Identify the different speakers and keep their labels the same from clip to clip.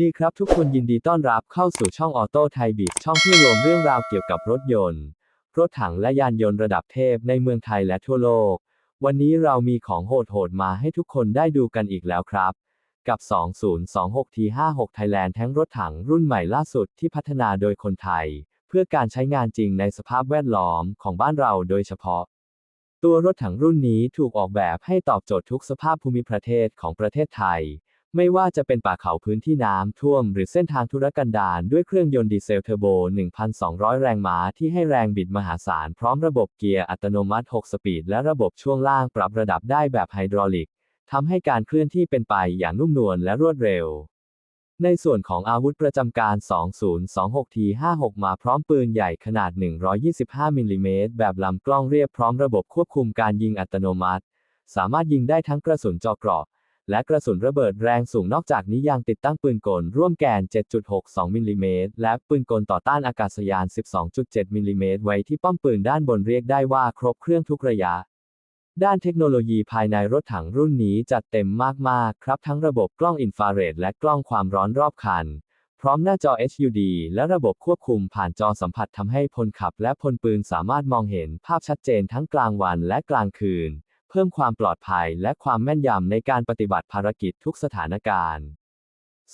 Speaker 1: ดีครับทุกคนยินดีต้อนรับเข้าสู่ช่องออโต้ไทยบิช่องที่รวมเรื่องราวเกี่ยวกับรถยนต์ รถถังและยานยนต์ระดับเทพในเมืองไทยและทั่วโลก วันนี้เรามีของโหดๆมาให้ทุกคนได้ดูกันอีกแล้วครับ กับ 2026T56 Thailand แท้งรถถังรุ่นใหม่ล่าสุดที่พัฒนาโดยคนไทย เพื่อการใช้งานจริงในสภาพแวดล้อมของบ้านเราโดยเฉพาะ ตัวรถถังรุ่นนี้ถูกออกแบบให้ตอบโจทย์ทุกสภาพภูมิประเทศของประเทศไทย ไม่ว่าจะเป็นป่าเขาพื้นที่น้ำท่วม หรือเส้นทางธุรกันดารด้วยเครื่องยนต์ดีเซลเทอร์โบ 1,200 แรงม้าที่ให้แรงบิดมหาศาล พร้อมระบบเกียร์อัตโนมัติ 6 สปีด และระบบช่วงล่างปรับระดับได้แบบไฮดรอลิกทำให้การเคลื่อนที่เป็นไปอย่างนุ่มนวลและรวดเร็ว ในส่วนของอาวุธประจำการ 2026T56 มาพร้อมปืนใหญ่ขนาด 125 มิลลิเมตรแบบลำกล้องเรียบพร้อมระบบควบคุมการยิงอัตโนมัติ สามารถยิงได้ทั้งกระสุนเจอเกราะ และกระสุนระเบิดแรงสูงนอกจากนี้ยังติดตั้งปืนกลร่วมแกน 7.62 มิลลิเมตร และปืนกลต่อต้านอากาศยาน 12.7 มิลลิเมตร ไว้ที่ป้อมปืนด้านบนเรียกได้ว่าครบเครื่องทุกระยะ ด้านเทคโนโลยีภายในรถถังรุ่นนี้จัดเต็มมาก ๆ ครับ ทั้งระบบกล้องอินฟราเรดและกล้องความร้อนรอบคัน พร้อมหน้าจอ HUD และระบบควบคุมผ่านจอสัมผัสทำให้พลขับและพลปืนสามารถมองเห็นภาพชัดเจนทั้งกลางวันและกลางคืน เพิ่มความปลอดภัยและความแม่นยำในการปฏิบัติภารกิจทุกสถานการณ์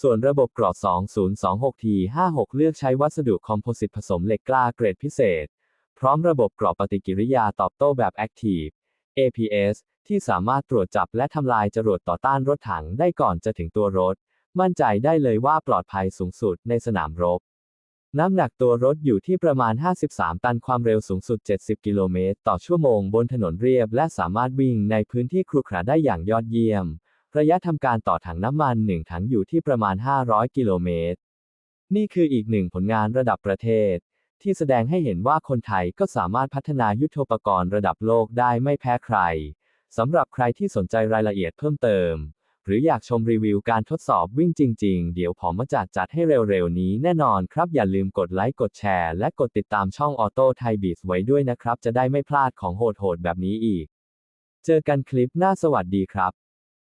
Speaker 1: ส่วนระบบกรอบ 2026T56 เลือกใช้วัสดุคอมโพสิตผสมเหล็กกล้าเกรดพิเศษ พร้อมระบบกรอบปฏิกิริยาตอบโต้แบบ Active APS ที่สามารถตรวจจับและทำลายจรวดต่อต้านรถถังได้ก่อนจะถึงตัวรถ มั่นใจได้เลยว่าปลอดภัยสูงสุดในสนามรบ น้ำหนักตัวรถอยู่ที่ประมาณ 53 ตันความเร็วสูงสุด 70 กิโลเมตร ต่อชั่วโมงบนถนนเรียบ และสามารถวิ่งในพื้นที่ครุขระได้อย่างยอดเยี่ยม ระยะทำการต่อถังน้ำมัน 1 ถังอยู่ที่ประมาณ 500 กิโลเมตร นี่คืออีกหนึ่งผลงานระดับประเทศ ที่แสดงให้เห็นว่าคนไทยก็สามารถพัฒนายุทโธปกรณ์ระดับโลกได้ไม่แพ้ใคร สำหรับใครที่สนใจรายละเอียดเพิ่มเติม หรืออยากชมรีวิวการทดสอบวิ่งจริง ๆ เดี๋ยวผมมาจัดจัดให้เร็วๆ นี้แน่นอนครับ อย่าลืมกดไลค์กดแชร์ และกดติดตามช่องออโต้ไทยบีสไว้ด้วยนะครับ จะได้ไม่พลาดของโหดๆแบบนี้อีก เจอกันคลิปหน้าสวัสดีครับ